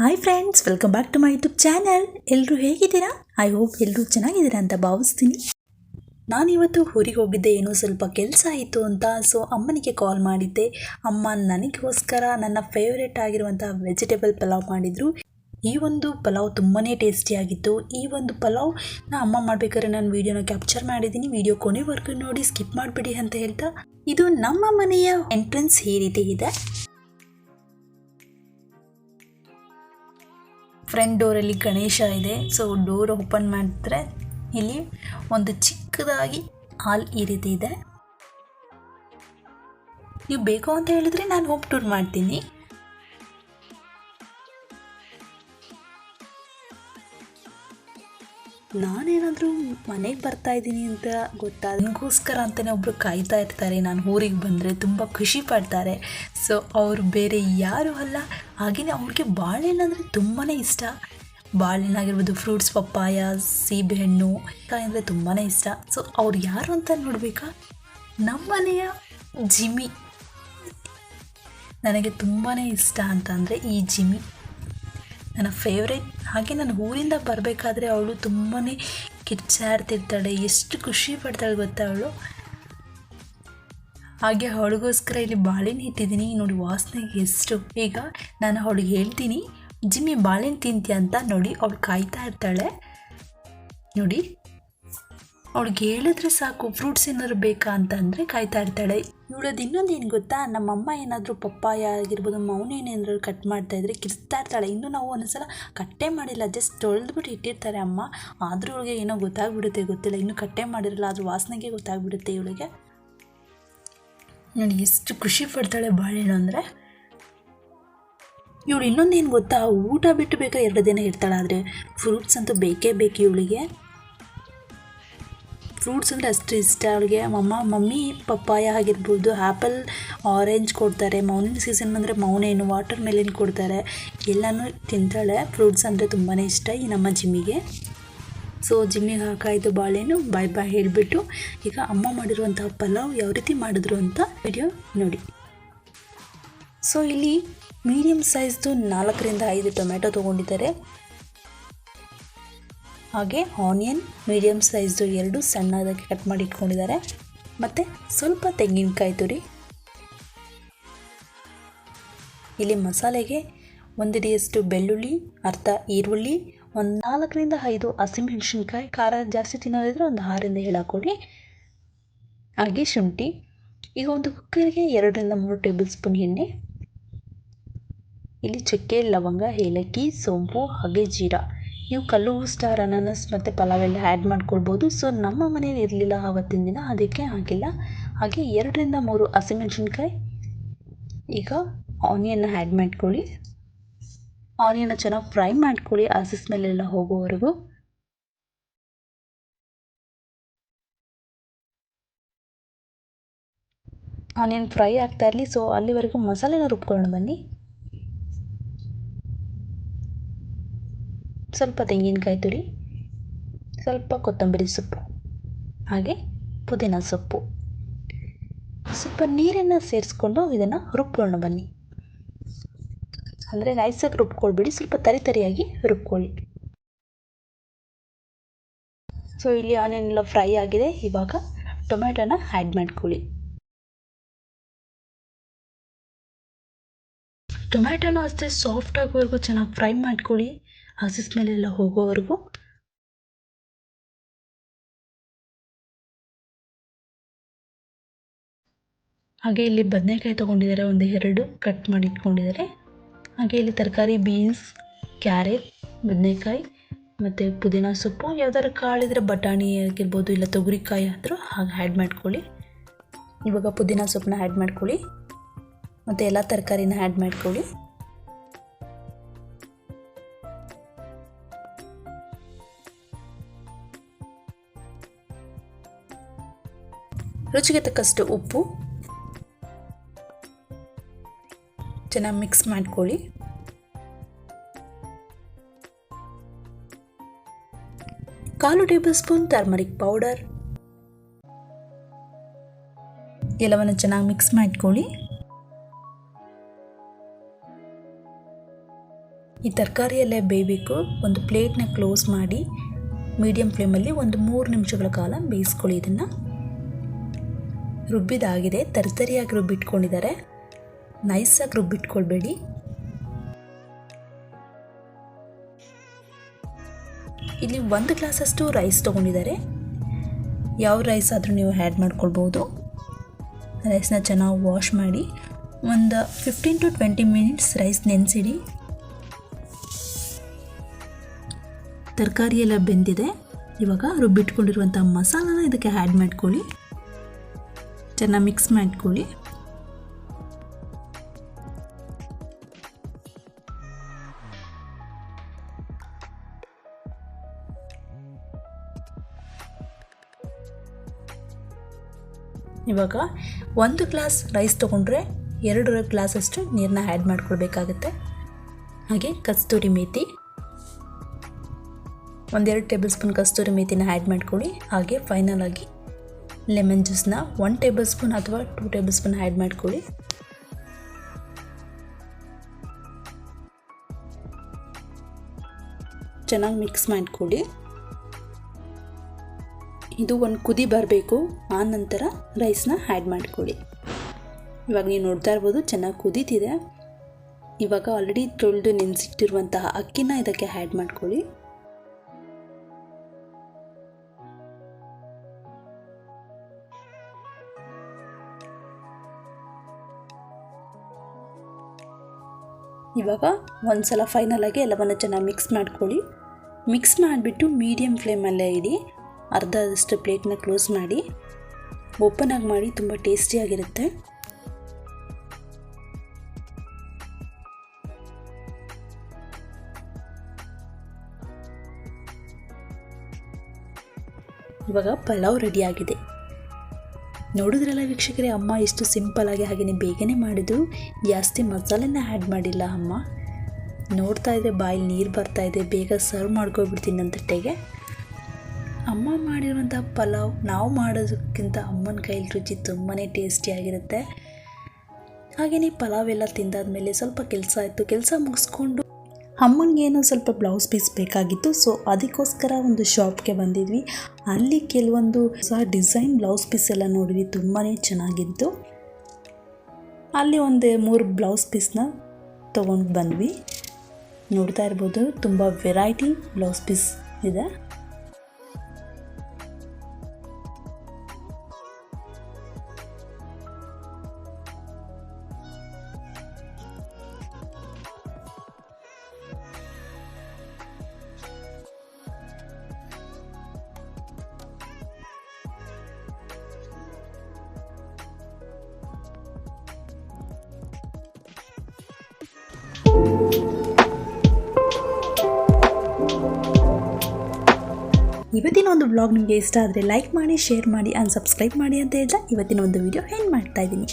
Hi friends welcome back to my YouTube channel ಎಲ್ಲರೂ ಹೇಗಿದ್ದೀರಾ? I hope ಎಲ್ಲರೂ ಚೆನ್ನಾಗಿದ್ದೀರಾ ಅಂತ ಭಾವಿಸ್ತೀನಿ. ನಾನಿವತ್ತು ಊರಿಗೆ ಹೋಗಿದ್ದೆ, ಏನೋ ಸ್ವಲ್ಪ ಕೆಲಸ ಆಯಿತು ಅಂತ ಸೊ ಅಮ್ಮನಿಗೆ ಕಾಲ್ ಮಾಡಿದ್ದೆ. ಅಮ್ಮ ನನಗೋಸ್ಕರ ನನ್ನ ಫೇವ್ರೇಟ್ ಆಗಿರುವಂಥ ವೆಜಿಟೇಬಲ್ ಪಲಾವ್ ಮಾಡಿದರು. ಈ ಒಂದು ಪಲಾವ್ ತುಂಬಾ ಟೇಸ್ಟಿಯಾಗಿತ್ತು ಈ ಒಂದು ಪಲಾವ್ ನಾ ಅಮ್ಮ ಮಾಡಬೇಕಾದ್ರೆ ನಾನು ವೀಡಿಯೋನ ಕ್ಯಾಪ್ಚರ್ ಮಾಡಿದ್ದೀನಿ. ವೀಡಿಯೋ ಕೊನೆವರೆಗೂ ನೋಡಿ ಸ್ಕಿಪ್ ಮಾಡಿಬಿಡಿ ಅಂತ ಹೇಳ್ತಾ. ಇದು ನಮ್ಮ ಮನೆಯ ಎಂಟ್ರೆನ್ಸ್ ಈ ರೀತಿ ಇದೆ. ಫ್ರಂಟ್ ಡೋರಲ್ಲಿ ಗಣೇಶ ಇದೆ. ಸೊ ಡೋರ್ ಓಪನ್ ಮಾಡಿದ್ರೆ ಇಲ್ಲಿ ಒಂದು ಚಿಕ್ಕದಾಗಿ ಹಾಲ್ ಈ ರೀತಿ ಇದೆ. ನೀವು ಬೇಕು ಅಂತ ಹೇಳಿದ್ರೆ ನಾನು ಹೋಪ್ ಟೂರ್ ಮಾಡ್ತೀನಿ. ನಾನೇನಾದರೂ ಮನೆಗೆ ಬರ್ತಾ ಇದ್ದೀನಿ ಅಂತ ಗೊತ್ತಾದ ನನಗೋಸ್ಕರ ಅಂತಲೇ ಒಬ್ಬರು ಕಾಯ್ತಾ ಇರ್ತಾರೆ. ನಾನು ಊರಿಗೆ ಬಂದರೆ ತುಂಬ ಖುಷಿ ಪಡ್ತಾರೆ. ಸೊ ಅವರು ಬೇರೆ ಯಾರೂ ಅಲ್ಲ. ಹಾಗೆಯೇ ಅವ್ರಿಗೆ ಬಾಳೆಹಣ್ಣು ಅಂದರೆ ತುಂಬಾ ಇಷ್ಟ. ಬಾಳೆಹಣ್ಣಾಗಿರ್ಬೋದು ಫ್ರೂಟ್ಸ್ ಪಪ್ಪಾಯ, ಸೀಬೆಹಣ್ಣು, ಕಾಯಿ ಅಂದರೆ ತುಂಬಾ ಇಷ್ಟ. ಸೊ ಅವ್ರು ಯಾರು ಅಂತ ನೋಡಬೇಕಾ? ನಮ್ಮನೆಯ ಜಿಮಿ. ನನಗೆ ತುಂಬಾ ಇಷ್ಟ ಅಂತಂದರೆ ಈ ಜಿಮ್ಮಿ ನನ್ನ ಫೇವ್ರೇಟ್ ಹಾಗೆ ನಾನು ಊರಿಂದ ಬರಬೇಕಾದ್ರೆ ಅವಳು ತುಂಬಾ ಕಿರ್ಚಾಡ್ತಿರ್ತಾಳೆ, ಎಷ್ಟು ಖುಷಿ ಪಡ್ತಾಳೆ ಗೊತ್ತಾ ಅವಳು? ಹಾಗೆ ಅವಳಿಗೋಸ್ಕರ ಇಲ್ಲಿ ಬಾಳೆಹಣ್ಣು ಇಟ್ಟಿದ್ದೀನಿ. ನೋಡಿ, ವಾಸನೆ ಎಷ್ಟು. ಈಗ ನಾನು ಅವಳಿಗೆ ಹೇಳ್ತೀನಿ, ಜಿಮ್ಮಿ ಬಾಳೆಹಣ್ಣು ತಿಂತೀಯ ಅಂತ ನೋಡಿ, ಅವಳು ಕಾಯ್ತಾ ಇರ್ತಾಳೆ. ನೋಡಿ ಅವಳಿಗೆ ಹೇಳಿದ್ರೆ ಸಾಕು ಫ್ರೂಟ್ಸ್ ಏನಾದ್ರು ಬೇಕಾ ಅಂತ ಅಂದರೆ ಕಾಯ್ತಾ ಇರ್ತಾಳೆ. ಇವಳದ್ದು ಇನ್ನೊಂದು ಏನು ಗೊತ್ತಾ? ನಮ್ಮಮ್ಮ ಏನಾದರೂ ಪಪ್ಪಾಯ ಆಗಿರ್ಬೋದು, ಮೌನ ಏನಾದ್ರು ಕಟ್ ಮಾಡ್ತಾ ಇದ್ರೆ ಕಿರ್ತಾ ಇರ್ತಾಳೆ. ಇನ್ನೂ ನಾವು ಒಂದೊಂದ್ಸಲ ಕಟ್ಟೆ ಮಾಡಿಲ್ಲ ಜಸ್ಟ್ ತೊಳೆದ್ಬಿಟ್ಟು ಇಟ್ಟಿರ್ತಾರೆ ಅಮ್ಮ. ಆದರೂ ಅವಳಿಗೆ ಏನೋ ಗೊತ್ತಾಗ್ಬಿಡುತ್ತೆ ಗೊತ್ತಿಲ್ಲ. ಇನ್ನೂ ಕಟ್ಟೆ ಮಾಡಿರಲ್ಲ ಅದು ವಾಸನೆಗೆ ಗೊತ್ತಾಗ್ಬಿಡುತ್ತೆ ಇವಳಿಗೆ. ನಾನು ಎಷ್ಟು ಖುಷಿ ಪಡ್ತಾಳೆ ಬಾಳೆಹಣ್ಣು ಅಂದರೆ. ಇವಳು ಇನ್ನೊಂದು ಏನು ಗೊತ್ತಾ? ಊಟ ಬಿಟ್ಟು ಬೇಕಾ? ಎರಡು ದಿನ ಇರ್ತಾಳೆ ಆದರೆ. ಫ್ರೂಟ್ಸ್ ಅಂತೂ ಬೇಕೇ ಬೇಕು ಇವಳಿಗೆ. ಫ್ರೂಟ್ಸ್ ಅಂದರೆ ಅಷ್ಟು ಇಷ್ಟ ಅವಳಿಗೆ. ಮಮ್ಮ, ಮಮ್ಮಿ, ಪಪ್ಪಾಯ ಆಗಿರ್ಬೋದು ಆ್ಯಪಲ್ ಆರೆಂಜ್ ಕೊಡ್ತಾರೆ. ಮೌನಿನ ಸೀಸನ್ ಅಂದರೆ ಮೌನೇನು ವಾಟರ್ ಮೆಲಿನ್ ಕೊಡ್ತಾರೆ. ಎಲ್ಲನೂ ತಿಂತಾಳೆ. ಫ್ರೂಟ್ಸ್ ಅಂದರೆ ತುಂಬಾ ಇಷ್ಟ ಈ ನಮ್ಮ ಜಿಮ್ಮಿಗೆ. ಸೊ ಜಿಮ್ಮಿಗೆ ಹಾಕಾಯಿತು ಬಾಳೆನು ಬಾಯ್ ಬಾಯ್ ಹೇಳಿಬಿಟ್ಟು ಈಗ ಅಮ್ಮ ಮಾಡಿರುವಂಥ ಪಲಾವ್ ಯಾವ ರೀತಿ ಮಾಡಿದ್ರು ಅಂತ ವಿಡಿಯೋ ನೋಡಿ. ಸೊ ಇಲ್ಲಿ ಮೀಡಿಯಮ್ ಸೈಜ್ದು ನಾಲ್ಕರಿಂದ ಐದು ಟೊಮೆಟೊ ತೊಗೊಂಡಿದ್ದಾರೆ. ಹಾಗೆ ಆನಿಯನ್ ಮೀಡಿಯಮ್ ಸೈಜ್ದು ಎರಡು ಸಣ್ಣದಾಗಿ ಕಟ್ ಮಾಡಿ ಇಟ್ಕೊಂಡಿದ್ದಾರೆ. ಮತ್ತು ಸ್ವಲ್ಪ ತೆಂಗಿನಕಾಯಿ ತುರಿ. ಇಲ್ಲಿ ಮಸಾಲೆಗೆ ಒಂದಿಡಿಯಷ್ಟು ಬೆಳ್ಳುಳ್ಳಿ, ಅರ್ಧ ಈರುಳ್ಳಿ, ಒಂದು ನಾಲ್ಕರಿಂದ ಐದು ಹಸಿಮೆಣಸಿನ್ಕಾಯಿ ಖಾರ ಜಾಸ್ತಿ ತಿನ್ನೋದಿದ್ರೆ ಒಂದು ಆರಿಂದ ಹಾಕೊಳ್ಳಿ. ಹಾಗೆ ಶುಂಠಿ, ಈಗ ಒಂದು ಕುಕ್ಕರ್ಗೆ ಎರಡರಿಂದ ಮೂರು ಟೇಬಲ್ ಸ್ಪೂನ್ ಎಣ್ಣೆ. ಇಲ್ಲಿ ಚಕ್ಕೆ, ಲವಂಗ, ಏಲಕ್ಕಿ, ಸೋಂಪು, ಹಾಗೆ ಜೀರಾ. ನೀವು ಕಲ್ಲು ಸ್ಟಾರ್ ಅನಾನಸ್ ಮತ್ತು ಪಲಾವೆಲ್ಲ ಆ್ಯಡ್ ಮಾಡ್ಕೊಳ್ಬೋದು ಸೊ ನಮ್ಮ ಮನೇಲಿ ಇರಲಿಲ್ಲ ಆವತ್ತಿನ ದಿನ, ಅದಕ್ಕೆ ಆಗಿಲ್ಲ. ಹಾಗೆ ಎರಡರಿಂದ ಮೂರು ಹಸಿಮೆಣ್ಸಿನ್ಕಾಯಿ, ಈಗ ಆನಿಯನ್ನ ಆ್ಯಡ್ ಮಾಡ್ಕೊಳ್ಳಿ. ಆನಿಯನ್ನ ಚೆನ್ನಾಗಿ ಫ್ರೈ ಮಾಡ್ಕೊಳ್ಳಿ, ಹಸಿ ಸ್ಮೆಲ್ಲೆಲ್ಲ ಹೋಗೋವರೆಗೂ. ಆನಿಯನ್ ಫ್ರೈ ಆಗ್ತಾ ಇರಲಿ. ಸೊ ಅಲ್ಲಿವರೆಗೂ ಮಸಾಲೆನ ರುಬ್ಕೊಂಡು ಬನ್ನಿ. ಸ್ವಲ್ಪ ತೆಂಗಿನಕಾಯಿ ತುರಿ, ಸ್ವಲ್ಪ ಕೊತ್ತಂಬರಿ ಸೊಪ್ಪು, ಹಾಗೆ ಪುದೀನ ಸೊಪ್ಪು. ಸ್ವಲ್ಪ ನೀರನ್ನು ಸೇರಿಸ್ಕೊಂಡು ಇದನ್ನು ರುಬ್ಕೊಳ್ಳೋಣ ಬನ್ನಿ. ಅಂದರೆ ನೈಸಾಗಿ ರುಬ್ಕೊಳ್ಬೇಡಿ, ಸ್ವಲ್ಪ ತರಿ ತರಿಯಾಗಿ ರುಬ್ಕೊಳ್ಳಿ. ಸೊ ಇಲ್ಲಿ ಆನಿಯನ್ ಎಲ್ಲ ಫ್ರೈ ಆಗಿದೆ. ಇವಾಗ ಟೊಮೆಟೊನ ಆ್ಯಡ್ ಮಾಡ್ಕೊಳ್ಳಿ. ಟೊಮ್ಯಾಟೊನೂ ಅಷ್ಟೇ ಸಾಫ್ಟ್ ಚೆನ್ನಾಗಿ ಫ್ರೈ ಮಾಡ್ಕೊಳ್ಳಿ. ಹಸಿ ಮೇಲೆಲ್ಲ ಹೋಗೋವರೆಗೂ ಹಾಗೆ ಇಲ್ಲಿ ಬದನೆಕಾಯಿ ತೊಗೊಂಡಿದ್ದಾರೆ, ಒಂದು ಎರಡು ಕಟ್ ಮಾಡಿ ಇಟ್ಕೊಂಡಿದ್ದಾರೆ ಹಾಗೆ ಇಲ್ಲಿ ತರಕಾರಿ, ಬೀನ್ಸ್, ಕ್ಯಾರೆಟ್, ಬದನೆಕಾಯಿ ಮತ್ತು ಪುದೀನ ಸೊಪ್ಪು, ಯಾವ್ದಾದ್ರು ಕಾಳಿದ್ರೆ ಬಟಾಣಿ ಆಗಿರ್ಬೋದು, ಇಲ್ಲ ತೊಗರಿಕಾಯಿ ಆದರೂ ಹಾಗೆ ಆ್ಯಡ್ ಮಾಡ್ಕೊಳ್ಳಿ. ಇವಾಗ ಪುದೀನ ಸೊಪ್ಪನ್ನ ಆ್ಯಡ್ ಮಾಡ್ಕೊಳ್ಳಿ. ಮತ್ತು ಎಲ್ಲ ತರಕಾರಿನ ಆ್ಯಡ್ ಮಾಡ್ಕೊಳ್ಳಿ. ರುಚಿಗೆ ತಕ್ಕಷ್ಟು ಉಪ್ಪು. ಚೆನ್ನಾಗಿ ಮಿಕ್ಸ್ ಮಾಡ್ಕೊಳ್ಳಿ. ಕಾಲು ಟೇಬಲ್ ಸ್ಪೂನ್ ಟರ್ಮರಿಕ್ ಪೌಡರ್ ಎಲ್ಲವನ್ನು ಚೆನ್ನಾಗಿ ಮಿಕ್ಸ್ ಮಾಡ್ಕೊಳ್ಳಿ. ಈ ತರಕಾರಿ ಎಲ್ಲ ಬೇಯಬೇಕು. ಒಂದು ಪ್ಲೇಟ್ನ ಕ್ಲೋಸ್ ಮಾಡಿ. ಮೀಡಿಯಂ ಫ್ಲೇಮಲ್ಲಿ ಒಂದು ಮೂರು ನಿಮಿಷಗಳ ಕಾಲ ಬೇಯಿಸ್ಕೊಳ್ಳಿ ಇದನ್ನು. ರುಬ್ಬಿದಾಗಿದೆ, ತರಿತರಿಯಾಗಿ ರುಬ್ಬಿಟ್ಕೊಂಡಿದ್ದಾರೆ. ನೈಸಾಗಿ ರುಬ್ಬಿಟ್ಕೊಳ್ಬೇಡಿ. ಇಲ್ಲಿ ಒಂದು ಗ್ಲಾಸಷ್ಟು ರೈಸ್ ತೊಗೊಂಡಿದ್ದಾರೆ. ಯಾವ ರೈಸ್ ಆದರೂ ನೀವು ಆ್ಯಡ್ ಮಾಡ್ಕೊಳ್ಬೋದು. ರೈಸ್ನ ಚೆನ್ನಾಗಿ ವಾಶ್ ಮಾಡಿ, ಒಂದು fifteen to twenty minutes rice ನೆನೆಸಿಡಿ. ತರಕಾರಿ ಎಲ್ಲ ಬೆಂದಿದೆ. ಇವಾಗ ರುಬ್ಬಿಟ್ಕೊಂಡಿರುವಂಥ ಮಸಾಲಾನ ಇದಕ್ಕೆ ಆ್ಯಡ್ ಮಾಡ್ಕೊಳ್ಳಿ. ಚೆನ್ನಾಗಿ ಮಿಕ್ಸ್ ಮಾಡ್ಕೊಳ್ಳಿ. ಇವಾಗ ಒಂದು ಗ್ಲಾಸ್ ರೈಸ್ ತೊಗೊಂಡ್ರೆ ಎರಡು ಗ್ಲಾಸಷ್ಟು ನೀರನ್ನ ಆ್ಯಡ್ ಮಾಡ್ಕೊಳ್ಬೇಕಾಗತ್ತೆ. ಹಾಗೆ ಕಸ್ತೂರಿ ಮೇಥಿ ಒಂದೆರಡು ಟೇಬಲ್ ಸ್ಪೂನ್ ಕಸ್ತೂರಿ ಮೇತಿನ ಆ್ಯಡ್ ಮಾಡ್ಕೊಳ್ಳಿ. ಹಾಗೆ ಫೈನಲಾಗಿ ಲೆಮನ್ ಜ್ಯೂಸ್ನ ಒನ್ ಟೇಬಲ್ ಸ್ಪೂನ್ ಅಥವಾ ಟೂ ಟೇಬಲ್ ಸ್ಪೂನ್ ಆ್ಯಡ್ ಮಾಡ್ಕೊಳ್ಳಿ. ಚೆನ್ನಾಗಿ ಮಿಕ್ಸ್ ಮಾಡ್ಕೊಳ್ಳಿ. ಇದು ಒಂದು ಕುದಿ ಬರಬೇಕು. ಆ ನಂತರ ರೈಸ್ನ ಆ್ಯಡ್ ಮಾಡ್ಕೊಳ್ಳಿ. ಇವಾಗ ನೀವು ನೋಡ್ತಾ ಇರ್ಬೋದು ಚೆನ್ನಾಗಿ ಕುದೀತಿದೆ. ಇವಾಗ ಆಲ್ರೆಡಿ ತೊಳೆದು ನೆನೆಸಿಟ್ಟಿರುವಂತಹ ಅಕ್ಕಿನ ಇದಕ್ಕೆ ಆ್ಯಡ್ ಮಾಡ್ಕೊಳ್ಳಿ. ಇವಾಗ ಒಂದು ಸಲ ಫೈನಲಾಗಿ ಎಲ್ಲವನ್ನು ಚೆನ್ನಾಗಿ ಮಿಕ್ಸ್ ಮಾಡ್ಕೊಳ್ಳಿ. ಮಿಕ್ಸ್ ಮಾಡಿಬಿಟ್ಟು ಮೀಡಿಯಮ್ ಫ್ಲೇಮಲ್ಲೇ ಇಡಿ. ಅರ್ಧದಷ್ಟು ಪ್ಲೇಟ್ನ ಕ್ಲೋಸ್ ಮಾಡಿ. ಓಪನ್ ಆಗಿ ಮಾಡಿ ತುಂಬ ಟೇಸ್ಟಿಯಾಗಿರುತ್ತೆ ಇವಾಗ ಪಲಾವ್ ರೆಡಿಯಾಗಿದೆ ನೋಡಿದ್ರಲ್ಲ ವೀಕ್ಷಕರೇ, ಅಮ್ಮ ಎಷ್ಟು ಸಿಂಪಲಾಗಿ ಹಾಗೆಯೇ ಬೇಗನೆ ಮಾಡಿದ್ರು ಜಾಸ್ತಿ ಮಸಾಲೆನ ಆ್ಯಡ್ ಮಾಡಿಲ್ಲ ಅಮ್ಮ. ನೋಡ್ತಾ ಇದ್ದರೆ ಬಾಯಲ್ಲಿ ನೀರು ಬರ್ತಾ ಇದೆ, ಬೇಗ ಸರ್ವ್ ಮಾಡ್ಕೊಬಿಡ್ತೀನಿ ನನ್ನ ತಟ್ಟೆಗೆ ಅಮ್ಮ ಮಾಡಿರುವಂಥ ಪಲಾವ್ ನಾವು ಮಾಡೋದಕ್ಕಿಂತ ಅಮ್ಮನ ಕೈಲಿ ರುಚಿ ತುಂಬಾ ಟೇಸ್ಟಿಯಾಗಿರುತ್ತೆ ಹಾಗೆಯೇ ಪಲಾವ್ ಎಲ್ಲ ತಿಂದಾದ್ಮೇಲೆ ಸ್ವಲ್ಪ ಕೆಲಸ ಆಯಿತು, ಕೆಲಸ ಮುಗಿಸ್ಕೊಂಡು ಅಮ್ಮನಿಗೆ ಏನೋ ಸ್ವಲ್ಪ ಬ್ಲೌಸ್ ಪೀಸ್ ಬೇಕಾಗಿತ್ತು ಸೊ ಅದಕ್ಕೋಸ್ಕರ ಒಂದು ಶಾಪ್ಗೆ ಬಂದಿದ್ವಿ. ಅಲ್ಲಿ ಕೆಲವೊಂದು ಸಹ ಡಿಸೈನ್ ಬ್ಲೌಸ್ ಪೀಸ್ ಎಲ್ಲ ನೋಡಿದ್ವಿ ತುಂಬಾ ಚೆನ್ನಾಗಿತ್ತು. ಅಲ್ಲಿ ಒಂದು ಮೂರು ಬ್ಲೌಸ್ ಪೀಸ್ನ ತೊಗೊಂಡು ಬಂದ್ವಿ. ನೋಡ್ತಾ ಇರ್ಬೋದು, ತುಂಬ ವೆರೈಟಿ ಬ್ಲೌಸ್ ಪೀಸ್ ಇದೆ. ಇವತ್ತಿನ ಒಂದು ಬ್ಲಾಗ್ ನಿಮಗೆ ಇಷ್ಟ ಆದರೆ ಲೈಕ್ ಮಾಡಿ ಶೇರ್ ಮಾಡಿ ಆ್ಯಂಡ್ ಸಬ್ಸ್ಕ್ರೈಬ್ ಮಾಡಿ ಅಂತ ಹೇಳ್ತಾ ಇವತ್ತಿನ ಒಂದು ವಿಡಿಯೋ ಹೆಂಗೆ ಮಾಡ್ತಾ ಇದ್ದೀನಿ.